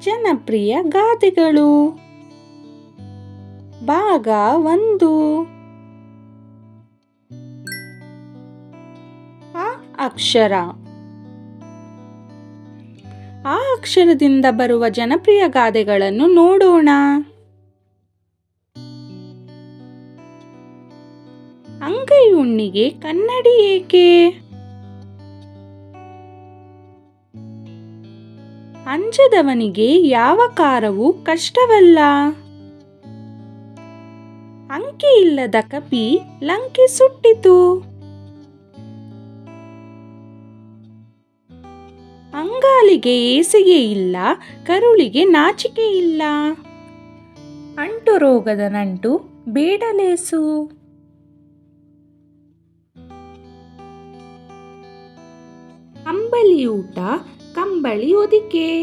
ಜನಪ್ರಿಯ ಗಾದೆಗಳು. ಭಾಗ ಒಂದು. ಆ ಅಕ್ಷರ. ಆ ಅಕ್ಷರದಿಂದ ಬರುವ ಜನಪ್ರಿಯ ಗಾದೆಗಳನ್ನು ನೋಡೋಣ. ಅಂಗೈ ಉಣ್ಣಿಗೆ ಕನ್ನಡಿ ಏಕೆ? ಅಂಜದವನಿಗೆ ಯಾವ ಕಾರವೂ ಕಷ್ಟವಲ್ಲ. ಅಂಕಿ ಇಲ್ಲದ ಕಪಿ ಲಂಕೆ ಸುಟ್ಟಿತು. ಅಂಗಾಲಿಗೆ ಏಸಿಗೆ ಇಲ್ಲ, ಕರುಳಿಗೆ ನಾಚಿಕೆ ಇಲ್ಲ. ಅಂಟು ರೋಗದ ನಂಟು ಬೇಡಲೇಸು. ಅಂಬಲಿ ಊಟ ಕಂಬಳಿ ಹೊದಿಕೆ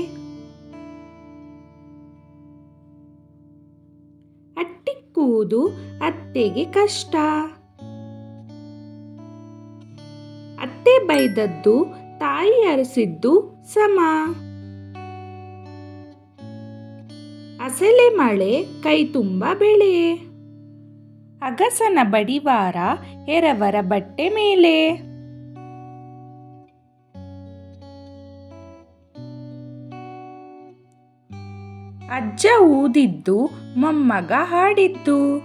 ಅಟ್ಟಿಕ್ಕುವುದು ಅತ್ತೆಗೆ ಕಷ್ಟ. ಅತ್ತೆ ಬೈದದ್ದು, ತಾಯಿ ಅರಸಿದ್ದು ಸಮ. ಅಸಲೆ ಮಳೆ, ಕೈ ತುಂಬ ಬೆಳೆ. ಅಗಸನ ಬಡಿವಾರ ಎರವರ ಬಟ್ಟೆ ಮೇಲೆ. ಅಜ್ಜ ಊದಿದ್ದು ಮೊಮ್ಮಗ ಹಾಡಿದ್ದು.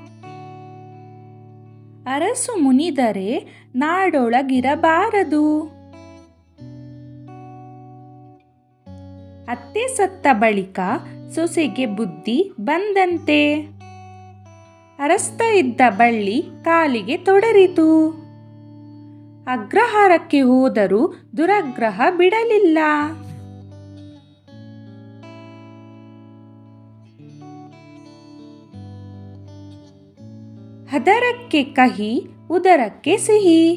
ಅರಸು ಮುನಿದರೆ ನಾಡೊಳಗಿರಬಾರದು. ಅತ್ತೆ ಸತ್ತ ಬಳಿಕ ಸೊಸೆಗೆ ಬುದ್ಧಿ ಬಂದಂತೆ. ಅರಸ್ತ ಇದ್ದ ಬಳ್ಳಿ ಕಾಲಿಗೆ ತೊಡರಿತು. ಅಗ್ರಹಾರಕ್ಕೆ ಹೋದರೂ ದುರಗ್ರಹ ಬಿಡಲಿಲ್ಲ. ಹದರಕ್ಕೆ ಕಹಿ, ಉದರಕ್ಕೆ ಸಿಹಿ.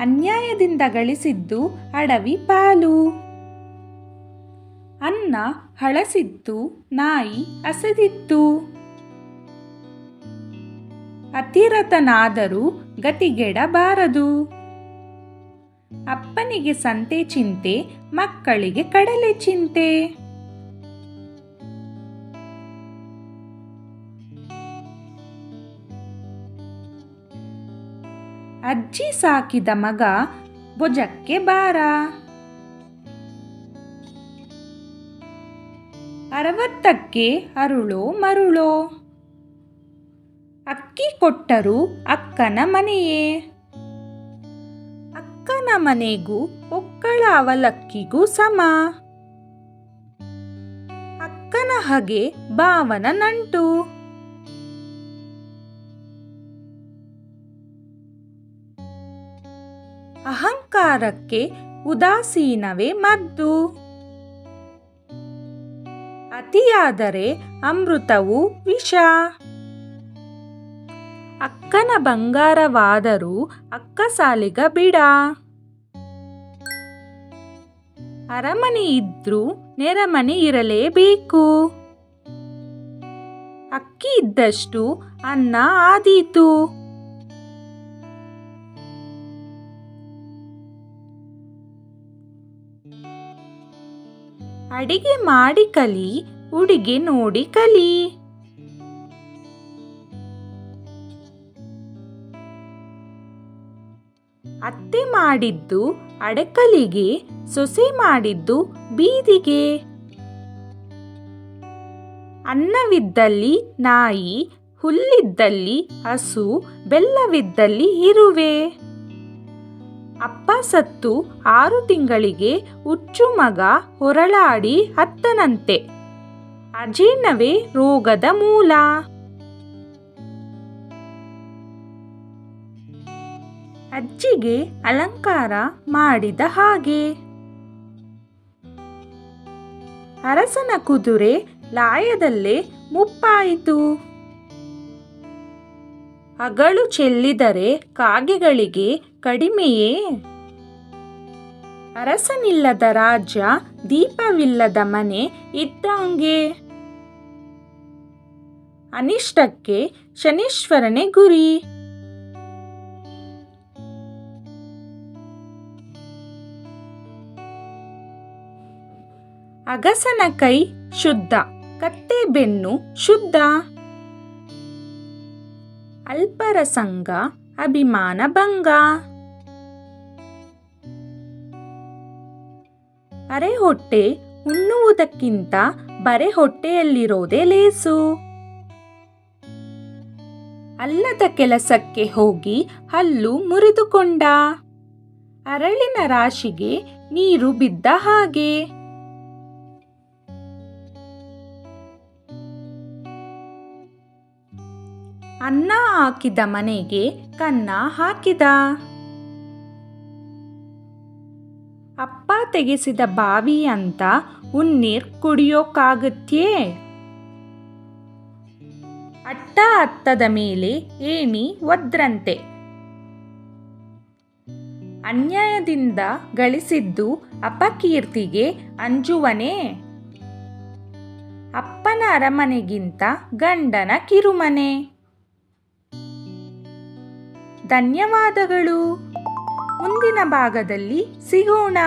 ಅನ್ಯಾಯದಿಂದ ಗಳಿಸಿದ್ದು ಅಡವಿ ಪಾಲು. ಅನ್ನ ಹಳಸಿದ್ದು ನಾಯಿ ಅಸದಿತ್ತು. ಅತಿರತನಾದರೂ ಗತಿಗೆಡಬಾರದು. ಅಪ್ಪನಿಗೆ ಸಂತೆ ಚಿಂತೆ, ಮಕ್ಕಳಿಗೆ ಕಡಲೆ ಚಿಂತೆ. ಅಜ್ಜಿ ಸಾಕಿದ ಮಗ ಭುಜಕ್ಕೆ ಬಾರ. ಅರವತ್ತಕ್ಕೆ ಅರುಳೋ ಮರುಳೋ. ಅಕ್ಕಿ ಕೊಟ್ಟರು ಅಕ್ಕನ ಮನೆಯೇ. ಅಕ್ಕನ ಮನೆಗೂ ಒಕ್ಕಳ ಅವಲಕ್ಕಿಗೂ ಸಮ. ಅಕ್ಕನ ಹಾಗೆ ಭಾವನ ನಂಟು. ಅಹಂಕಾರಕ್ಕೆ ಉದಾಸೀನವೇ ಮದ್ದು. ಅತಿಯಾದರೆ ಅಮೃತವು ವಿಷ. ಅಕ್ಕನ ಬಂಗಾರವಾದರೂ ಅಕ್ಕ ಸಾಲಿಗ ಬಿಡ. ಅರಮನೆ ಇದ್ರೂ ನೆರಮನೆ ಇರಲೇಬೇಕು. ಅಕ್ಕಿ ಇದ್ದಷ್ಟು ಅನ್ನ ಆದೀತು. ಅಡಿಗೆ ಮಾಡಿ ಕಲಿ, ಉಡಿಗೆ ನೋಡಿ ಕಲಿ. ಅತ್ತೆ ಮಾಡಿದ್ದು ಅಡಕಲಿಗೆ, ಸೊಸೆ ಮಾಡಿದ್ದು ಬೀದಿಗೆ. ಅನ್ನವಿದ್ದಲ್ಲಿ ನಾಯಿ, ಹುಲ್ಲಿದ್ದಲ್ಲಿ ಹಸು, ಬೆಲ್ಲವಿದ್ದಲ್ಲಿ ಇರುವೆ. ಅಪ್ಪ ಸತ್ತು ಆರು ತಿಂಗಳಿಗೆ ಹುಚ್ಚು ಮಗ ಹೊರಳಾಡಿ ಹತ್ತನಂತೆ. ಅಜೀರ್ಣವೇ ರೋಗದ ಮೂಲ. ಅಜ್ಜಿಗೆ ಅಲಂಕಾರ ಮಾಡಿದ ಹಾಗೆ. ಅರಸನ ಕುದುರೆ ಲಾಯದಲ್ಲೇ ಮುಪ್ಪಾಯಿತು. ಅಗಳು ಚೆಲ್ಲಿದರೆ ಕಾಗೆಗಳಿಗೆ ಕಡಿಮೆಯೇ? ಅರಸನಿಲ್ಲದ ರಾಜ್ಯ, ದೀಪವಿಲ್ಲದ ಮನೆ ಇದ್ದಂಗೆ? ಅನಿಷ್ಟಕ್ಕೆ ಶನೀಶ್ವರನೇ ಗುರಿ. ಅಗಸನ ಕೈ ಶುದ್ಧ ಕತ್ತೆ ಬೆನ್ನು ಶುದ್ಧ. ಅಲ್ಪರ ಸಂಗ ಅಭಿಮಾನ ಭಂಗ. ಅರೆ ಹೊಟ್ಟೆ ಉಣ್ಣುವುದಕ್ಕಿಂತ ಬರೆ ಹೊಟ್ಟೆಯಲ್ಲಿರೋದೇ ಲೇಸು. ಅಲ್ಲದ ಕೆಲಸಕ್ಕೆ ಹೋಗಿ ಹಲ್ಲು ಮುರಿದುಕೊಂಡ. ಅರಳಿನ ರಾಶಿಗೆ ನೀರು ಬಿದ್ದ ಹಾಗೆ. ಅನ್ನ ಹಾಕಿದ ಮನೆಗೆ ಕನ್ನ ಹಾಕಿದ. ಅಪ್ಪ ತೆಗೆಸಿದ ಬಾವಿ ಅಂತ ಉನ್ನೀರ್ ಕುಡಿಯೋಕ್ಕಾಗತ್ಯೇ ಅಟ್ಟ ಅತ್ತದ ಮೇಲೆ ಏಣಿ ಒದ್ರಂತೆ. ಅನ್ಯಾಯದಿಂದ ಗಳಿಸಿದ್ದು ಅಪಕೀರ್ತಿಗೆ ಅಂಜುವನೇ? ಅಪ್ಪನ ಅರಮನೆಗಿಂತ ಗಂಡನ ಕಿರುಮನೆ. ಧನ್ಯವಾದಗಳು. ಮುಂದಿನ ಭಾಗದಲ್ಲಿ ಸಿಗೋಣ.